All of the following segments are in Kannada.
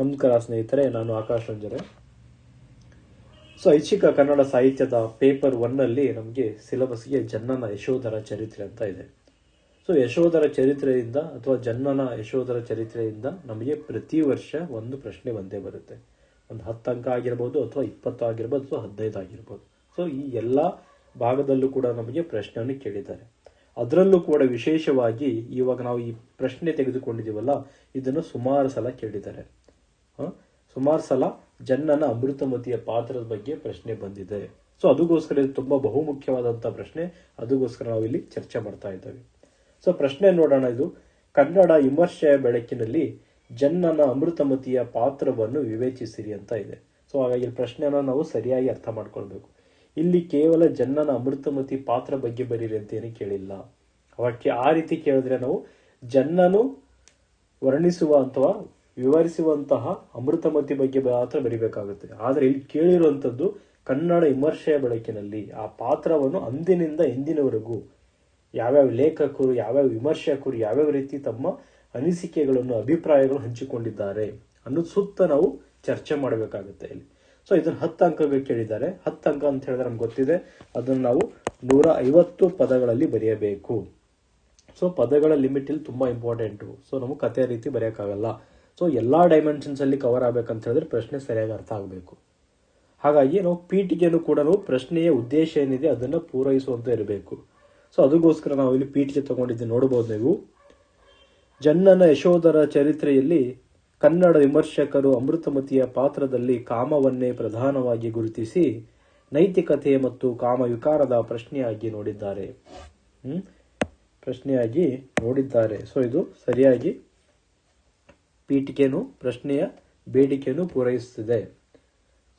ನಮಸ್ಕಾರ ಸ್ನೇಹಿತರೆ, ನಾನು ಆಕಾಶ್ ರಂಜರೆ ಸೊ ಐಚ್ಛಿಕ ಕನ್ನಡ ಸಾಹಿತ್ಯದ ಪೇಪರ್ ಒನ್ನಲ್ಲಿ ನಮಗೆ ಸಿಲೆಬಸ್ಗೆ ಜನ್ನನ ಯಶೋಧರ ಚರಿತ್ರೆ ಅಂತ ಇದೆ. ಸೊ ಯಶೋಧರ ಚರಿತ್ರೆಯಿಂದ ಅಥವಾ ಜನ್ನನ ಯಶೋಧರ ಚರಿತ್ರೆಯಿಂದ ನಮಗೆ ಪ್ರತಿ ವರ್ಷ ಒಂದು ಪ್ರಶ್ನೆ ಒಂದೇ ಬರುತ್ತೆ. ಒಂದು ಹತ್ತು ಅಂಕ ಆಗಿರ್ಬೋದು ಅಥವಾ ಇಪ್ಪತ್ತು ಆಗಿರ್ಬೋದು ಅಥವಾ ಹದಿನೈದು ಆಗಿರ್ಬೋದು. ಸೊ ಈ ಎಲ್ಲ ಭಾಗದಲ್ಲೂ ಕೂಡ ನಮಗೆ ಪ್ರಶ್ನೆಯನ್ನು ಕೇಳಿದ್ದಾರೆ. ಅದರಲ್ಲೂ ಕೂಡ ವಿಶೇಷವಾಗಿ ಇವಾಗ ನಾವು ಈ ಪ್ರಶ್ನೆ ತೆಗೆದುಕೊಂಡಿದ್ದೀವಲ್ಲ, ಇದನ್ನು ಸುಮಾರು ಸಲ ಕೇಳಿದ್ದಾರೆ? ಸುಮಾರು ಸಲ ಜನ್ನನ ಅಮೃತಮತಿಯ ಪಾತ್ರದ ಬಗ್ಗೆ ಪ್ರಶ್ನೆ ಬಂದಿದೆ. ಸೊ ಅದಕ್ಕೋಸ್ಕರ ಇದು ತುಂಬಾ ಬಹುಮುಖ್ಯವಾದಂಥ ಪ್ರಶ್ನೆ. ಅದಕ್ಕೋಸ್ಕರ ನಾವು ಇಲ್ಲಿ ಚರ್ಚೆ ಮಾಡ್ತಾ ಇದ್ದೇವೆ. ಸೊ ಪ್ರಶ್ನೆ ನೋಡೋಣ ಇದು. ಕನ್ನಡ ವಿಮರ್ಶೆಯ ಬೆಳಕಿನಲ್ಲಿ ಜನ್ನನ ಅಮೃತಮತಿಯ ಪಾತ್ರವನ್ನು ವಿವೇಚಿಸಿರಿ ಅಂತ ಇದೆ. ಸೊ ಹಾಗಾಗಿ ಪ್ರಶ್ನೆನ ನಾವು ಸರಿಯಾಗಿ ಅರ್ಥ ಮಾಡ್ಕೊಳ್ಬೇಕು. ಇಲ್ಲಿ ಕೇವಲ ಜನ್ನನ ಅಮೃತಮತಿ ಪಾತ್ರ ಬಗ್ಗೆ ಬರೀರಿ ಅಂತ ಏನು ಕೇಳಿಲ್ಲ. ಅವಕ್ಕೆ ಆ ರೀತಿ ಕೇಳಿದ್ರೆ ನಾವು ಜನ್ನನು ವರ್ಣಿಸುವ ಅಥವಾ ವಿವರಿಸುವಂತಹ ಅಮೃತಮತಿ ಬಗ್ಗೆ ಮಾತ್ರ ಬರಿಬೇಕಾಗುತ್ತೆ. ಆದರೆ ಇಲ್ಲಿ ಕೇಳಿರುವಂಥದ್ದು ಕನ್ನಡ ವಿಮರ್ಶೆಯ ಬೆಳಕಿನಲ್ಲಿ ಆ ಪಾತ್ರವನ್ನು ಅಂದಿನಿಂದ ಇಂದಿನವರೆಗೂ ಯಾವ್ಯಾವ ಲೇಖಕರು, ಯಾವ್ಯಾವ ವಿಮರ್ಶಕರು, ಯಾವ್ಯಾವ ರೀತಿ ತಮ್ಮ ಅನಿಸಿಕೆಗಳನ್ನು ಅಭಿಪ್ರಾಯಗಳನ್ನು ಹಂಚಿಕೊಂಡಿದ್ದಾರೆ ಅನ್ನೋದು ಸುತ್ತ ನಾವು ಚರ್ಚೆ ಮಾಡಬೇಕಾಗುತ್ತೆ ಇಲ್ಲಿ. ಸೊ ಇದನ್ನು ಹತ್ತು ಅಂಕಗಳು ಕೇಳಿದ್ದಾರೆ. ಹತ್ತು ಅಂಕ ಅಂತ ಹೇಳಿದ್ರೆ ನಮ್ಗೆ ಗೊತ್ತಿದೆ. ಅದನ್ನು ನಾವು ನೂರ ಐವತ್ತು ಪದಗಳಲ್ಲಿ ಬರೆಯಬೇಕು. ಸೊ ಪದಗಳ ಲಿಮಿಟ್ ಇಲ್ಲಿ ತುಂಬಾ ಇಂಪಾರ್ಟೆಂಟು ಸೊ ನಮಗೆ ಕಥೆ ರೀತಿ ಬರೆಯೋಕ್ಕಾಗಲ್ಲ. ಸೊ ಎಲ್ಲ ಡೈಮೆನ್ಷನ್ಸ್ ಅಲ್ಲಿ ಕವರ್ ಆಗಬೇಕಂತ ಹೇಳಿದ್ರೆ ಪ್ರಶ್ನೆ ಸರಿಯಾಗಿ ಅರ್ಥ ಆಗಬೇಕು. ಹಾಗಾಗಿ ನಾವು ಪೀಠಿಗೆಯನ್ನು ಕೂಡ ನಾವು ಪ್ರಶ್ನೆಯ ಉದ್ದೇಶ ಏನಿದೆ ಅದನ್ನು ಪೂರೈಸುವಂತ ಇರಬೇಕು. ಸೊ ಅದಕ್ಕೋಸ್ಕರ ನಾವು ಇಲ್ಲಿ ಪೀಠಿಗೆ ತಗೊಂಡಿದ್ದು ನೋಡಬಹುದು ನೀವು. ಜನ್ನನ ಯಶೋಧರ ಚರಿತ್ರೆಯಲ್ಲಿ ಕನ್ನಡ ವಿಮರ್ಶಕರು ಅಮೃತಮತಿಯ ಪಾತ್ರದಲ್ಲಿ ಕಾಮವನ್ನೇ ಪ್ರಧಾನವಾಗಿ ಗುರುತಿಸಿ ನೈತಿಕತೆ ಮತ್ತು ಕಾಮ ವಿಕಾರದ ಪ್ರಶ್ನೆಯಾಗಿ ನೋಡಿದ್ದಾರೆ. ಪ್ರಶ್ನೆಯಾಗಿ ನೋಡಿದ್ದಾರೆ. ಸೊ ಇದು ಸರಿಯಾಗಿ ಪೀಠಿಕೆನು ಪ್ರಶ್ನೆಯ ಬೇಡಿಕೆಯನ್ನು ಪೂರೈಸುತ್ತಿದೆ.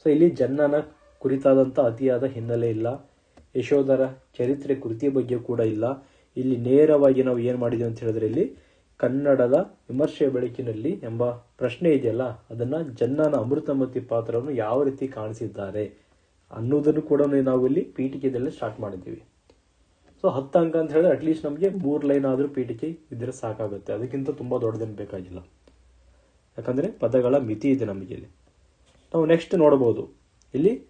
ಸೊ ಇಲ್ಲಿ ಜನ್ನನ ಕುರಿತಾದಂಥ ಅತಿಯಾದ ಹಿನ್ನೆಲೆ ಇಲ್ಲ. ಯಶೋಧರ ಚರಿತ್ರೆ ಕೃತಿಯ ಬಗ್ಗೆ ಕೂಡ ಇಲ್ಲ. ಇಲ್ಲಿ ನೇರವಾಗಿ ನಾವು ಏನು ಮಾಡಿದ್ದೀವಿ ಅಂತ ಹೇಳಿದ್ರೆ ಇಲ್ಲಿ ಕನ್ನಡದ ವಿಮರ್ಶೆ ಬೆಳಕಿನಲ್ಲಿ ಎಂಬ ಪ್ರಶ್ನೆ ಇದೆಯಲ್ಲ, ಅದನ್ನ ಜನ್ನನ ಅಮೃತಮತಿ ಪಾತ್ರವನ್ನು ಯಾವ ರೀತಿ ಕಾಣಿಸಿದ್ದಾರೆ ಅನ್ನೋದನ್ನು ಕೂಡ ನಾವು ಇಲ್ಲಿ ಪೀಠಿಕೆದಲ್ಲಿ ಸ್ಟಾರ್ಟ್ ಮಾಡಿದ್ದೀವಿ. ಸೊ ಹತ್ತು ಅಂಕ ಅಂತ ಹೇಳಿದ್ರೆ ಅಟ್ಲೀಸ್ಟ್ ನಮಗೆ ಮೂರು ಲೈನ್ ಆದರೂ ಪೀಠಿಕೆ ಇದ್ದರೆ ಸಾಕಾಗುತ್ತೆ. ಅದಕ್ಕಿಂತ ತುಂಬಾ ದೊಡ್ಡದೇನು ಬೇಕಾಗಿಲ್ಲ. ಯಾಕಂದ್ರೆ ಪದಗಳ ಮಿತಿ ಇದೆ ನಮಗೆ ಇಲ್ಲಿ. ನಾವು ನೆಕ್ಸ್ಟ್ ನೋಡ್ಬೋದು. ಇಲ್ಲಿ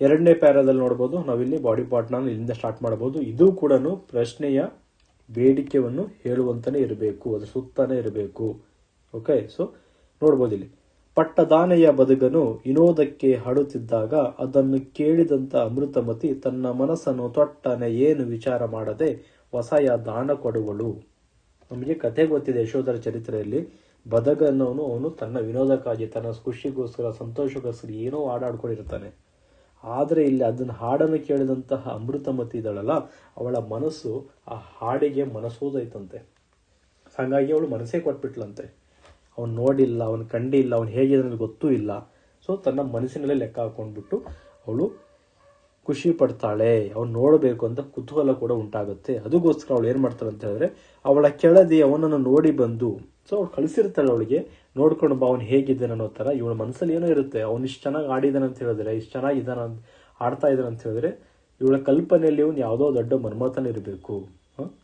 ಎರಡನೇ ಪ್ಯಾರಾದಲ್ಲಿ ನೋಡ್ಬೋದು. ನಾವಿಲ್ಲಿ ಬಾಡಿ ಪಾರ್ಟ್ನ ಇಲ್ಲಿಂದ ಸ್ಟಾರ್ಟ್ ಮಾಡ್ಬೋದು. ಇದು ಕೂಡ ಪ್ರಶ್ನೆಯ ಬೇಡಿಕೆಯನ್ನು ಹೇಳುವಂತಲೇ ಇರಬೇಕು. ಅದರ ಸುತ್ತಾನೆ ಇರಬೇಕು. ಓಕೆ ಸೊ ನೋಡ್ಬೋದು ಇಲ್ಲಿ. ಪಟ್ಟದಾನೆಯ ಬದುಕನು ವಿನೋದಕ್ಕೆ ಹಾಡುತ್ತಿದ್ದಾಗ ಅದನ್ನು ಕೇಳಿದಂತ ಅಮೃತಮತಿ ತನ್ನ ಮನಸ್ಸನ್ನು ತೊಟ್ಟನೆ ಏನು ವಿಚಾರ ಮಾಡದೆ ಹೊಸಯ ದಾನ ಕೊಡುವಳು. ನಮಗೆ ಕಥೆ ಗೊತ್ತಿದೆ ಯಶೋಧರ ಚರಿತ್ರೆಯಲ್ಲಿ. ಬದಗ ಅನ್ನೋನು ಅವನು ತನ್ನ ವಿನೋದಕ್ಕಾಗಿ ತನ್ನ ಖುಷಿಗೋಸ್ಕರ ಸಂತೋಷಕ್ಕೋಸ್ಕರ ಏನೋ ಹಾಡಾಡ್ಕೊಂಡಿರ್ತಾನೆ. ಆದರೆ ಇಲ್ಲಿ ಅದನ್ನು ಹಾಡನ್ನು ಕೇಳಿದಂತಹ ಅಮೃತಮತಿ ಇದ್ದಾಳಲ್ಲ, ಅವಳ ಮನಸ್ಸು ಆ ಹಾಡಿಗೆ ಮನಸ್ಸೋದಾಯ್ತಂತೆ ಹಾಗಾಗಿ ಅವಳು ಮನಸ್ಸೇ ಕೊಟ್ಬಿಟ್ಲಂತೆ. ಅವನು ನೋಡಿಲ್ಲ, ಅವನು ಕಂಡಿಲ್ಲ, ಅವನು ನನಗೆ ಗೊತ್ತೂ ಇಲ್ಲ. ಸೊ ತನ್ನ ಮನಸ್ಸಿನಲ್ಲೇ ಲೆಕ್ಕ ಹಾಕೊಂಡ್ಬಿಟ್ಟು ಅವಳು ಖುಷಿ ಪಡ್ತಾಳೆ, ಅವ್ನು ನೋಡಬೇಕು ಅಂತ ಕುತೂಹಲ ಕೂಡ ಉಂಟಾಗುತ್ತೆ. ಅದಕ್ಕೋಸ್ಕರ ಅವಳು ಏನು ಮಾಡ್ತಾಳೆ ಅಂತ ಹೇಳಿದ್ರೆ, ಅವಳ ಕೆಳದಿ ಅವನನ್ನು ನೋಡಿ ಬಂದು ಸೊ ಅವ್ಳು ಕಳಿಸಿರ್ತಾಳೆ ಅವಳಿಗೆ, ನೋಡ್ಕೊಂಡು ಬಾ, ಅವ್ನು ಹೇಗಿದ್ದಾನೆ ಅನ್ನೋ ತರ ಇವಳ ಮನಸ್ಸಲ್ಲಿ ಏನೋ ಇರುತ್ತೆ, ಅವ್ನು ಇಷ್ಟು ಚೆನ್ನಾಗಿ ಆಡಿದಾನೆ ಅಂತ ಹೇಳಿದ್ರೆ, ಇಷ್ಟು ಚೆನ್ನಾಗಿದ್ದಾನ ಅಂತ, ಆಡ್ತಾ ಇದ್ದಾನೆ ಅಂತ ಹೇಳಿದ್ರೆ, ಇವಳ ಕಲ್ಪನೆಯಲ್ಲಿ ಇವನು ಯಾವುದೋ ದೊಡ್ಡ ಮರ್ಮತನ ಇರಬೇಕು.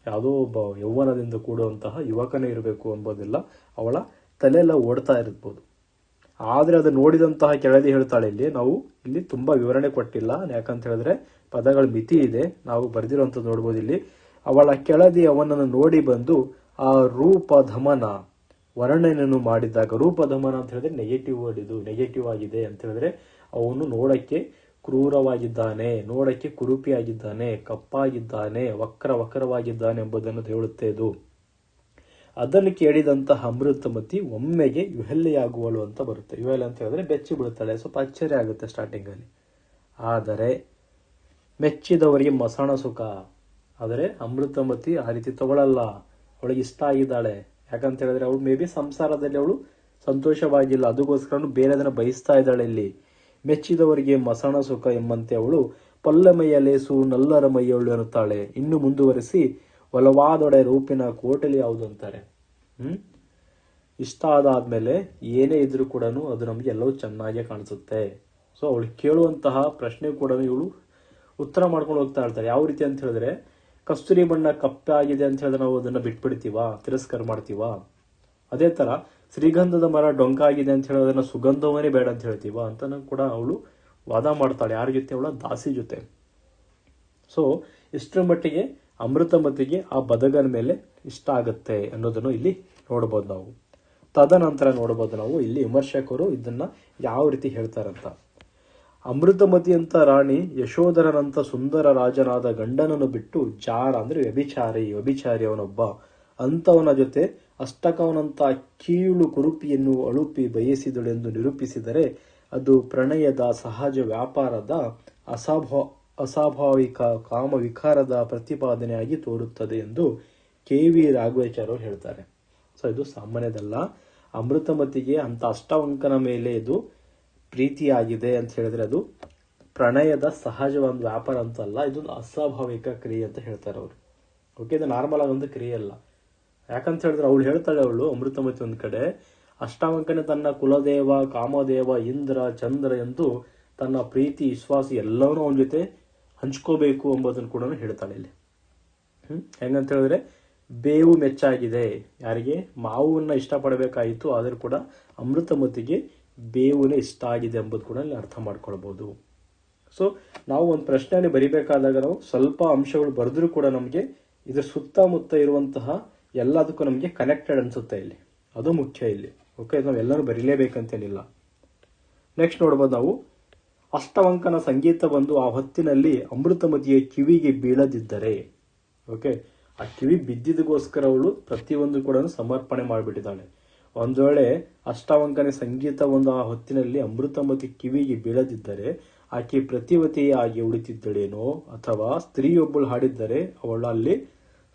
ಯಾವುದೋ ಒಬ್ಬ ಯೌವನದಿಂದ ಕೂಡುವಂತಹ ಯುವಕನೇ ಇರಬೇಕು ಎಂಬುದೆಲ್ಲ ಅವಳ ತಲೆಲ್ಲ ಓಡ್ತಾ ಇರ್ಬೋದು. ಆದ್ರೆ ಅದು ನೋಡಿದಂತಹ ಕೆಳದಿ ಹೇಳ್ತಾಳೆ, ಇಲ್ಲಿ ನಾವು ಇಲ್ಲಿ ತುಂಬಾ ವಿವರಣೆ ಕೊಟ್ಟಿಲ್ಲ. ಯಾಕಂತ ಹೇಳಿದ್ರೆ ಪದಗಳ ಮಿತಿ ಇದೆ. ನಾವು ಬರೆದಿರುವಂಥದ್ದು ನೋಡ್ಬೋದು ಇಲ್ಲಿ. ಅವಳ ಕೆಳದಿ ಅವನನ್ನು ನೋಡಿ ಬಂದು, ಆ ರೂಪಧಮನ ವರ್ಣನೆಯನ್ನು ಮಾಡಿದಾಗ, ರೂಪಧಮನ ಅಂತ ಹೇಳಿದ್ರೆ ನೆಗೆಟಿವ್ ವರ್ಡ್ ಇದು ನೆಗೆಟಿವ್ ಆಗಿದೆ ಅಂತ ಹೇಳಿದ್ರೆ ಅವನು ನೋಡಕ್ಕೆ ಕ್ರೂರವಾಗಿದ್ದಾನೆ, ನೋಡಕ್ಕೆ ಕುರುಪಿಯಾಗಿದ್ದಾನೆ, ಕಪ್ಪಾಗಿದ್ದಾನೆ, ವಕ್ರ ವಕ್ರವಾಗಿದ್ದಾನೆ ಎಂಬುದನ್ನು ಹೇಳುತ್ತೆ ಇದು. ಅದನ್ನು ಕೇಳಿದಂತಹ ಅಮೃತಮತಿ ಒಮ್ಮೆಗೆ ಯುಹೆಲ್ಲೆಯಾಗುವಳು ಅಂತ ಬರುತ್ತೆ. ಯುಹೆಲ್ ಅಂತ ಹೇಳಿದ್ರೆ ಬೆಚ್ಚಿ ಬಿಡುತ್ತಾಳೆ ಸ್ವಲ್ಪ ಅಚ್ಚರಿ ಆಗುತ್ತೆ ಸ್ಟಾರ್ಟಿಂಗ್ ಅಲ್ಲಿ. ಆದರೆ ಮೆಚ್ಚಿದವರಿಗೆ ಮಸಣ ಸುಖ. ಆದರೆ ಅಮೃತಮತಿ ಆ ರೀತಿ ತಗೊಳ್ಳಲ್ಲ ಅವಳಿಗೆ ಇಷ್ಟ ಆಗಿದ್ದಾಳೆ. ಯಾಕಂತ ಹೇಳಿದ್ರೆ ಅವಳು ಮೇ ಬಿ ಸಂಸಾರದಲ್ಲಿ ಅವಳು ಸಂತೋಷವಾಗಿಲ್ಲ. ಅದಕ್ಕೋಸ್ಕರ ಬೇರೆದನ್ನ ಬಯಸ್ತಾ ಇದ್ದಾಳೆ ಇಲ್ಲಿ. ಮೆಚ್ಚಿದವರಿಗೆ ಮಸಣ ಸುಖ ಎಂಬಂತೆ ಅವಳು ಪಲ್ಲಮಯ್ಯ ಲೇಸು, ನಲ್ಲರ ಮೈಯವಳು ಎನ್ನುತ್ತಾಳೆ. ಇನ್ನು ಮುಂದುವರಿಸಿ ಒಲವಾದೊಡೆ ರೂಪಿನ ಕೋಟಲಿ ಯಾವುದು ಅಂತಾರೆ? ಹ್ಮ್? ಇಷ್ಟ ಆದಾದ್ಮೇಲೆ ಏನೇ ಇದ್ರೂ ಕೂಡ ಅದು ನಮ್ಗೆ ಎಲ್ಲವೂ ಚೆನ್ನಾಗೇ ಕಾಣಿಸುತ್ತೆ. ಸೊ ಅವಳು ಕೇಳುವಂತಹ ಪ್ರಶ್ನೆ ಕೂಡ ಇವಳು ಉತ್ತರ ಮಾಡ್ಕೊಂಡು ಹೋಗ್ತಾ ಇರ್ತಾರೆ. ಯಾವ ರೀತಿ ಅಂತ ಹೇಳಿದ್ರೆ, ಕಸ್ತೂರಿ ಬಣ್ಣ ಕಪ್ಪಾಗಿದೆ ಅಂತ ಹೇಳಿದ್ರೆ ನಾವು ಅದನ್ನ ಬಿಟ್ಬಿಡ್ತೀವಾ? ತಿರಸ್ಕಾರ ಮಾಡ್ತೀವಾ? ಅದೇ ತರ ಶ್ರೀಗಂಧದ ಮರ ಡೊಂಕಾಗಿದೆ ಅಂತ ಹೇಳೋದನ್ನ ಸುಗಂಧವನೇ ಬೇಡ ಅಂತ ಹೇಳ್ತೀವ ಅಂತನೂ ಕೂಡ ಅವಳು ವಾದ ಮಾಡ್ತಾಳೆ. ಯಾರ ಜೊತೆ? ಅವಳ ದಾಸಿ ಜೊತೆ. ಸೊ ಇಷ್ಟರ ಮಟ್ಟಿಗೆ ಅಮೃತಮತಿಗೆ ಆ ಬದಗನ ಮೇಲೆ ಇಷ್ಟ ಆಗುತ್ತೆ ಅನ್ನೋದನ್ನು ಇಲ್ಲಿ ನೋಡ್ಬೋದು ನಾವು. ತದನಂತರ ನೋಡ್ಬೋದು ನಾವು ಇಲ್ಲಿ ವಿಮರ್ಶಕರು ಇದನ್ನು ಯಾವ ರೀತಿ ಹೇಳ್ತಾರಂತ. ಅಮೃತಮತಿ ಅಂತ ರಾಣಿ ಯಶೋಧರನಂಥ ಸುಂದರ ರಾಜನಾದ ಗಂಡನನ್ನು ಬಿಟ್ಟು ಜಾರ ಅಂದ್ರೆ ವ್ಯಭಿಚಾರಿ ವ್ಯಭಿಚಾರಿ ಅವನೊಬ್ಬ. ಅಂತವನ ಜೊತೆ ಅಷ್ಟಕವನಂತ ಕೀಳು ಕುರುಪಿಯನ್ನು ಅಳುಪಿ ಬಯಸಿದಳೆಂದು ನಿರೂಪಿಸಿದರೆ ಅದು ಪ್ರಣಯದ ಸಹಜ ವ್ಯಾಪಾರದ ಅಸಾಭಾ ಅಸ್ವಾಭಾವಿಕ ಕಾಮವಿಕಾರದ ಪ್ರತಿಪಾದನೆಯಾಗಿ ತೋರುತ್ತದೆ ಎಂದು ಕೆ ವಿ ರಾಘವೇಚಾರ್ಯರು ಹೇಳ್ತಾರೆ. ಸೊ ಇದು ಸಾಮಾನ್ಯದಲ್ಲ. ಅಮೃತಮತಿಗೆ ಅಂಥ ಅಷ್ಟವಂಕನ ಮೇಲೆ ಇದು ಪ್ರೀತಿಯಾಗಿದೆ ಅಂತ ಹೇಳಿದ್ರೆ ಅದು ಪ್ರಣಯದ ಸಹಜ ಒಂದು ವ್ಯಾಪಾರ ಅಂತಲ್ಲ ಇದೊಂದು ಅಸ್ವಾಭಾವಿಕ ಕ್ರಿಯೆ ಅಂತ ಹೇಳ್ತಾರೆ ಅವರು. ಓಕೆ, ಇದು ನಾರ್ಮಲ್ ಒಂದು ಕ್ರಿಯೆ ಅಲ್ಲ. ಯಾಕಂತ ಹೇಳಿದ್ರೆ ಅವಳು ಹೇಳ್ತಾಳೆ ಅವಳು ಅಮೃತಮತಿ ಒಂದ್ ಕಡೆ ಅಷ್ಟಾವಂಕನೆ ತನ್ನ ಕುಲದೇವ, ಕಾಮದೇವ, ಇಂದ್ರ, ಚಂದ್ರ ಎಂದು ತನ್ನ ಪ್ರೀತಿ, ವಿಶ್ವಾಸ ಎಲ್ಲವನ್ನೂ ಅವನ ಜೊತೆ ಹಂಚ್ಕೋಬೇಕು ಅಂಬೋದನ್ನು ಕೂಡ ಹೇಳ್ತಾಳೆ ಇಲ್ಲಿ. ಹೆಂಗಂತ ಹೇಳಿದ್ರೆ ಬೇವು ಮೆಚ್ಚಾಗಿದೆ. ಯಾರಿಗೆ? ಮಾವನ್ನ ಇಷ್ಟಪಡಬೇಕಾಯಿತು, ಆದರೂ ಕೂಡ ಅಮೃತಮತಿಗೆ ಬೇವುನೇ ಇಷ್ಟ ಆಗಿದೆ ಎಂಬುದು ಕೂಡ ಇಲ್ಲಿ ಅರ್ಥ ಮಾಡ್ಕೊಳ್ಬೋದು. ಸೊ ನಾವು ಒಂದು ಪ್ರಶ್ನೆಯಲ್ಲಿ ಬರಿಬೇಕಾದಾಗ ನಾವು ಸ್ವಲ್ಪ ಅಂಶಗಳು ಬರೆದ್ರೂ ಕೂಡ ನಮಗೆ ಇದ್ರ ಸುತ್ತಮುತ್ತ ಇರುವಂತಹ ಎಲ್ಲದಕ್ಕೂ ನಮಗೆ ಕನೆಕ್ಟೆಡ್ ಅನ್ಸುತ್ತೆ ಇಲ್ಲಿ. ಅದು ಮುಖ್ಯ ಇಲ್ಲಿ. ಓಕೆ ನಾವು ಎಲ್ಲರೂ ಬರೀಲೇಬೇಕಂತೇನಿಲ್ಲ. ನೆಕ್ಸ್ಟ್ ನೋಡ್ಬೋದು ನಾವು ಅಷ್ಟವಂಕನ ಸಂಗೀತ ಬಂದು ಆ ಹೊತ್ತಿನಲ್ಲಿ ಅಮೃತಮತಿಯ ಕಿವಿಗೆ ಬೀಳದಿದ್ದರೆ, ಓಕೆ, ಆ ಕಿವಿ ಬಿದ್ದಿದ್ದಗೋಸ್ಕರ ಅವಳು ಪ್ರತಿಯೊಂದು ಕೂಡ ಸಮರ್ಪಣೆ ಮಾಡಿಬಿಟ್ಟಿದ್ದಾಳೆ. ಒಂದು ವೇಳೆ ಅಷ್ಟವಂಕನ ಸಂಗೀತ ಒಂದು ಆ ಹೊತ್ತಿನಲ್ಲಿ ಅಮೃತಮತಿ ಕಿವಿಗೆ ಬೀಳದಿದ್ದರೆ, ಆಕೆ ಪ್ರತಿವತಿಯಾಗಿ ಉಳಿತಿದ್ದಳೇನೋ ಅಥವಾ ಸ್ತ್ರೀಯೊಬ್ಬಳು ಹಾಡಿದ್ದರೆ ಅವಳು ಅಲ್ಲಿ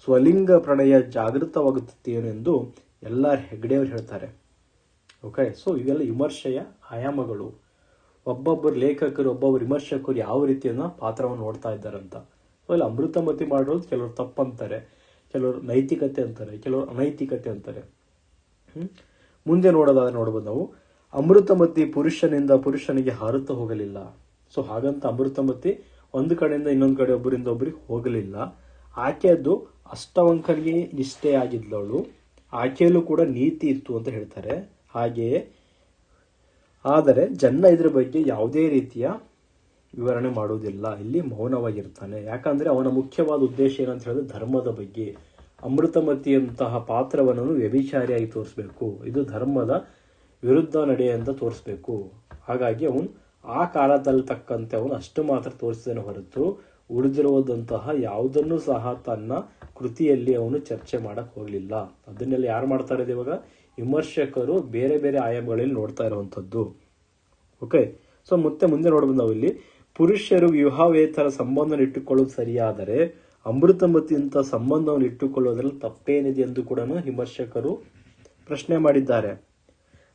ಸ್ವಲಿಂಗ ಪ್ರಣಯ ಜಾಗೃತವಾಗುತ್ತೇನೆಂದು ಎಲ್ಲ ಹೆಗ್ಡೆಯವರು ಹೇಳ್ತಾರೆ. ಓಕೆ, ಸೊ ಇವೆಲ್ಲ ವಿಮರ್ಶೆಯ ಆಯಾಮಗಳು. ಒಬ್ಬೊಬ್ಬರು ಲೇಖಕರು, ಒಬ್ಬೊಬ್ಬರು ವಿಮರ್ಶಕರು ಯಾವ ರೀತಿಯನ್ನ ಪಾತ್ರವನ್ನು ನೋಡ್ತಾ ಇದ್ದಾರಂತ. ಇಲ್ಲಿ ಅಮೃತಮತಿ ಮಾಡೋದು ಕೆಲವರು ತಪ್ಪಂತಾರೆ, ಕೆಲವರು ನೈತಿಕತೆ ಅಂತಾರೆ, ಕೆಲವರು ಅನೈತಿಕತೆ ಅಂತಾರೆ. ಮುಂದೆ ನೋಡೋದಾದ್ರೆ ನೋಡ್ಬೋದು ನಾವು, ಅಮೃತಮತಿ ಪುರುಷನಿಂದ ಪುರುಷನಿಗೆ ಹಾರುತ್ತಾ ಹೋಗಲಿಲ್ಲ. ಸೊ ಹಾಗಂತ ಅಮೃತಮತಿ ಒಂದು ಕಡೆಯಿಂದ ಇನ್ನೊಂದು ಕಡೆ ಒಬ್ಬರಿಂದ ಒಬ್ಬರಿಗೆ ಹೋಗಲಿಲ್ಲ. ಆಕೆಯದ್ದು ಅಷ್ಟವಂಕನಿಗೆ ನಿಷ್ಠೆ ಆಗಿದ್ಲವಳು ಆಕೆಯಲ್ಲೂ ಕೂಡ ನೀತಿ ಇತ್ತು ಅಂತ ಹೇಳ್ತಾರೆ. ಹಾಗೆಯೇ ಆದರೆ ಜನ್ನ ಇದ್ರ ಬಗ್ಗೆ ಯಾವುದೇ ರೀತಿಯ ವಿವರಣೆ ಮಾಡುವುದಿಲ್ಲ. ಇಲ್ಲಿ ಮೌನವಾಗಿರ್ತಾನೆ. ಯಾಕಂದ್ರೆ ಅವನ ಮುಖ್ಯವಾದ ಉದ್ದೇಶ ಏನಂತ ಹೇಳಿದ್ರೆ ಧರ್ಮದ ಬಗ್ಗೆ. ಅಮೃತಮತಿಯಂತಹ ಪಾತ್ರವನ್ನು ವ್ಯಭಿಚಾರಿಯಾಗಿ ತೋರಿಸ್ಬೇಕು. ಇದು ಧರ್ಮದ ವಿರುದ್ಧ ನಡೆ ಅಂತ ತೋರಿಸ್ಬೇಕು. ಹಾಗಾಗಿ ಅವನು ಆ ಕಾಲದಲ್ಲಿ ತಕ್ಕಂತೆ ಅವನು ಅಷ್ಟು ಮಾತ್ರ ತೋರಿಸಿದನು ಹೊರತು ಉಳಿದಿರುವುದಂತಹ ಯಾವುದನ್ನು ಸಹ ತನ್ನ ಕೃತಿಯಲ್ಲಿ ಅವನು ಚರ್ಚೆ ಮಾಡಕ್ ಹೋಗ್ಲಿಲ್ಲ. ಅದನ್ನೆಲ್ಲ ಯಾರು ಮಾಡ್ತಾ ಇರೋದು ಇವಾಗ? ವಿಮರ್ಶಕರು ಬೇರೆ ಬೇರೆ ಆಯಾಮಗಳಲ್ಲಿ ನೋಡ್ತಾ ಇರುವಂತದ್ದು ಓಕೆ ಸೊ ಮತ್ತೆ ಮುಂದೆ ನೋಡ್ಬೋದು ನಾವು ಇಲ್ಲಿ. ಪುರುಷರು ವಿವಾಹವೇತರ ಸಂಬಂಧ ಇಟ್ಟುಕೊಳ್ಳೋದು ಸರಿಯಾದರೆ ಅಮೃತಮತಿಯಂಥ ಸಂಬಂಧವನ್ನು ಇಟ್ಟುಕೊಳ್ಳೋದ್ರಲ್ಲಿ ತಪ್ಪೇನಿದೆ ಎಂದು ಕೂಡ ವಿಮರ್ಶಕರು ಪ್ರಶ್ನೆ ಮಾಡಿದ್ದಾರೆ.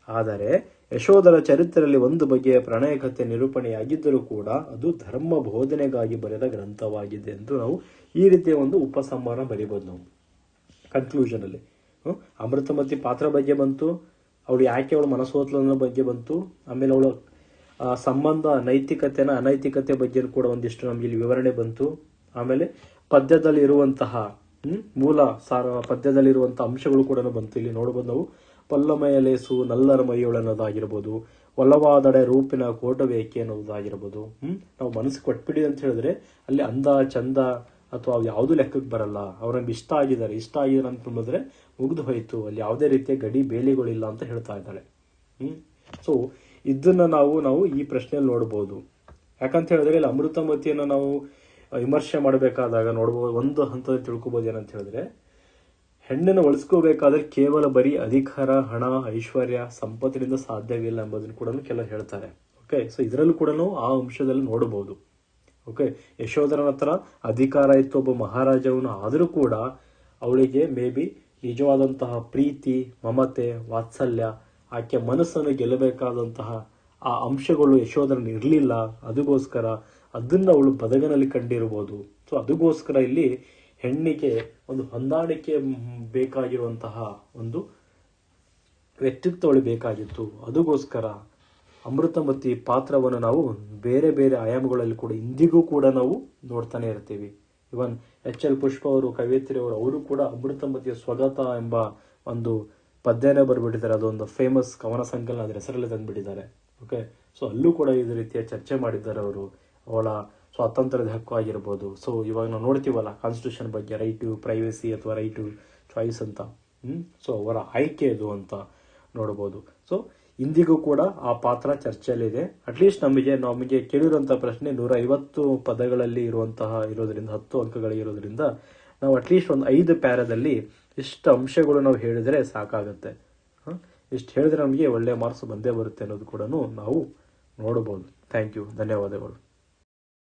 ಆದರೆ ಯಶೋಧರ ಚರಿತ್ರೆಯಲ್ಲಿ ಒಂದು ಬಗೆಯ ಪ್ರಣಯ ಕಥೆ ನಿರೂಪಣೆಯಾಗಿದ್ದರೂ ಕೂಡ ಅದು ಧರ್ಮ ಬೋಧನೆಗಾಗಿ ಬರೆದ ಗ್ರಂಥವಾಗಿದೆ ಎಂದು ನಾವು ಈ ರೀತಿಯ ಒಂದು ಉಪಸಂಹಾರ ಬರೀಬೋದು ನಾವು. ಕನ್ಕ್ಲೂಷನ್ ಅಲ್ಲಿ. ಹ್ಮ್? ಅಮೃತಮತಿ ಪಾತ್ರ ಬಗ್ಗೆ ಬಂತು, ಅವಳು ಯಾಕೆ ಅವಳು ಮನಸ್ಸೋತ್ಲ ಬಗ್ಗೆ ಬಂತು, ಆಮೇಲೆ ಅವಳ ಸಂಬಂಧ, ನೈತಿಕತೆನ ಅನೈತಿಕತೆ ಬಗ್ಗೆ ಕೂಡ ಒಂದಿಷ್ಟು ನಮಗೆ ಇಲ್ಲಿ ವಿವರಣೆ ಬಂತು. ಆಮೇಲೆ ಪದ್ಯದಲ್ಲಿ ಇರುವಂತಹ ಮೂಲ ಸಾರ, ಪದ್ಯದಲ್ಲಿರುವಂತಹ ಅಂಶಗಳು ಕೂಡ ಬಂತು. ಇಲ್ಲಿ ನೋಡಬಹುದು ನಾವು. ಪಲ್ಲಮಯ ಲೇಸು ನಲ್ಲರ ಮೈಯೊಳನ್ನೋದಾಗಿರ್ಬೋದು ಒಲವಾದಡೆ ರೂಪಿನ ಕೋಟವೇಕೆ ಅನ್ನೋದಾಗಿರ್ಬೋದು ಹ್ಮ್? ನಾವು ಮನಸ್ಸು ಕೊಟ್ಬಿಡಿ ಅಂತ ಹೇಳಿದ್ರೆ ಅಲ್ಲಿ ಅಂದ, ಚಂದ ಅಥವಾ ಅವು ಯಾವುದು ಲೆಕ್ಕಕ್ಕೆ ಬರಲ್ಲ. ಅವ್ರ ನಮ್ಗೆ ಇಷ್ಟ ಆಗಿದ್ದಾರೆ. ಇಷ್ಟ ಆಗಿದ್ದಾರೆ ಅಂತ ನೋಡಿದ್ರೆ ಮುಗಿದು ಹೋಯಿತು. ಅಲ್ಲಿ ಯಾವುದೇ ರೀತಿಯ ಗಡಿ ಬೇಲಿಗಳಿಲ್ಲ ಅಂತ ಹೇಳ್ತಾ ಇದ್ದಾಳೆ ಸೊ ಇದನ್ನು ನಾವು ನಾವು ಈ ಪ್ರಶ್ನೆಯಲ್ಲಿ ನೋಡ್ಬೋದು. ಯಾಕಂತ ಹೇಳಿದ್ರೆ ಇಲ್ಲಿ ಅಮೃತಮತಿಯನ್ನು ನಾವು ವಿಮರ್ಶೆ ಮಾಡಬೇಕಾದಾಗ ನೋಡ್ಬೋದು, ಒಂದು ಹಂತದಲ್ಲಿ ತಿಳ್ಕೊಬೋದು ಏನಂತ ಹೇಳಿದ್ರೆ ಹೆಣ್ಣನ್ನು ಒಳಸ್ಕೋಬೇಕಾದ್ರೆ ಕೇವಲ ಬರೀ ಅಧಿಕಾರ, ಹಣ, ಐಶ್ವರ್ಯ, ಸಂಪತ್ತಿನಿಂದ ಸಾಧ್ಯವಿಲ್ಲ ಎಂಬುದನ್ನು ಕೂಡ ಕೆಲವರು ಹೇಳ್ತಾರೆ. ಓಕೆ ಸೊ ಇದರಲ್ಲೂ ಕೂಡ ಆ ಅಂಶದಲ್ಲಿ ನೋಡಬಹುದು ಓಕೆ ಯಶೋಧರನ ಹತ್ರ ಅಧಿಕಾರ ಇತ್ತು, ಒಬ್ಬ ಮಹಾರಾಜವನು ಆದರೂ ಕೂಡ ಅವಳಿಗೆ ಮೇ ಬಿ ನಿಜವಾದಂತಹ ಪ್ರೀತಿ, ಮಮತೆ, ವಾತ್ಸಲ್ಯ, ಆಕೆ ಮನಸ್ಸನ್ನು ಗೆಲ್ಲಬೇಕಾದಂತಹ ಆ ಅಂಶಗಳು ಯಶೋಧರನ್ ಇರಲಿಲ್ಲ. ಅದಕ್ಕೋಸ್ಕರ ಅದನ್ನ ಅವಳು ಬದಗನಲ್ಲಿ ಕಂಡಿರಬಹುದು ಸೊ ಅದಕ್ಕೋಸ್ಕರ ಇಲ್ಲಿ ಹೆಣ್ಣಿಗೆ ಒಂದು ಹೊಂದಾಣಿಕೆ ಬೇಕಾಗಿರುವಂತಹ ಒಂದು ವ್ಯಕ್ತಿತ್ವಗಳು ಬೇಕಾಗಿತ್ತು. ಅದಕ್ಕೋಸ್ಕರ ಅಮೃತಮತಿ ಪಾತ್ರವನ್ನು ನಾವು ಬೇರೆ ಬೇರೆ ಆಯಾಮಗಳಲ್ಲಿ ಕೂಡ ಇಂದಿಗೂ ಕೂಡ ನಾವು ನೋಡ್ತಾನೆ ಇರ್ತೀವಿ. ಇವನ್ ಎಚ್ ಎಲ್ ಪುಷ್ಪ ಅವರು, ಕವಿಯತ್ರಿ ಅವರು ಅವರು ಕೂಡ ಅಮೃತಮತಿಯ ಸ್ವಗತ ಎಂಬ ಒಂದು ಪದ್ಯನೇ ಬರ್ಬಿಟ್ಟಿದ್ದಾರೆ. ಅದೊಂದು ಫೇಮಸ್ ಕವನ ಸಂಕಲನ ಅದರ ಹೆಸರಲ್ಲಿ ತಂದುಬಿಟ್ಟಿದ್ದಾರೆ. ಓಕೆ ಸೊ ಅಲ್ಲೂ ಕೂಡ ಇದೇ ರೀತಿಯ ಚರ್ಚೆ ಮಾಡಿದ್ದಾರೆ ಅವರು. ಅವಳ ಸ್ವಾತಂತ್ರ್ಯದ ಹಕ್ಕು ಆಗಿರ್ಬೋದು. ಸೊ ಇವಾಗ ನಾವು ನೋಡ್ತೀವಲ್ಲ ಕಾನ್ಸ್ಟಿಟ್ಯೂಷನ್ ಬಗ್ಗೆ ರೈಟ್ ಟು ಪ್ರೈವಸಿ ಅಥವಾ ರೈಟ್ ಚಾಯ್ಸ್ ಅಂತ. ಸೊ ಅವರ ಆಯ್ಕೆ ಇದು ಅಂತ ನೋಡ್ಬೋದು. ಸೊ ಇಂದಿಗೂ ಕೂಡ ಆ ಪಾತ್ರ ಚರ್ಚೆಯಲ್ಲಿದೆ. ಅಟ್ಲೀಸ್ಟ್ ನಮಗೆ ನಮಗೆ ಕೇಳಿರುವಂಥ ಪ್ರಶ್ನೆ ನೂರ ಐವತ್ತು ಪದಗಳಲ್ಲಿ ಇರುವಂತಹ ಇರೋದರಿಂದ, ಹತ್ತು ಅಂಕಗಳಿರೋದ್ರಿಂದ ನಾವು ಅಟ್ಲೀಸ್ಟ್ ಒಂದು ಐದು ಪ್ಯಾರದಲ್ಲಿ ಇಷ್ಟು ಅಂಶಗಳು ನಾವು ಹೇಳಿದರೆ ಸಾಕಾಗುತ್ತೆ? ಇಷ್ಟು ಹೇಳಿದ್ರೆ ನಮಗೆ ಒಳ್ಳೆಯ ಮಾರ್ಕ್ಸ್ ಬಂದೇ ಬರುತ್ತೆ ಅನ್ನೋದು ಕೂಡ ನಾವು ನೋಡಬಹುದು ಥ್ಯಾಂಕ್ ಯು ಧನ್ಯವಾದಗಳು.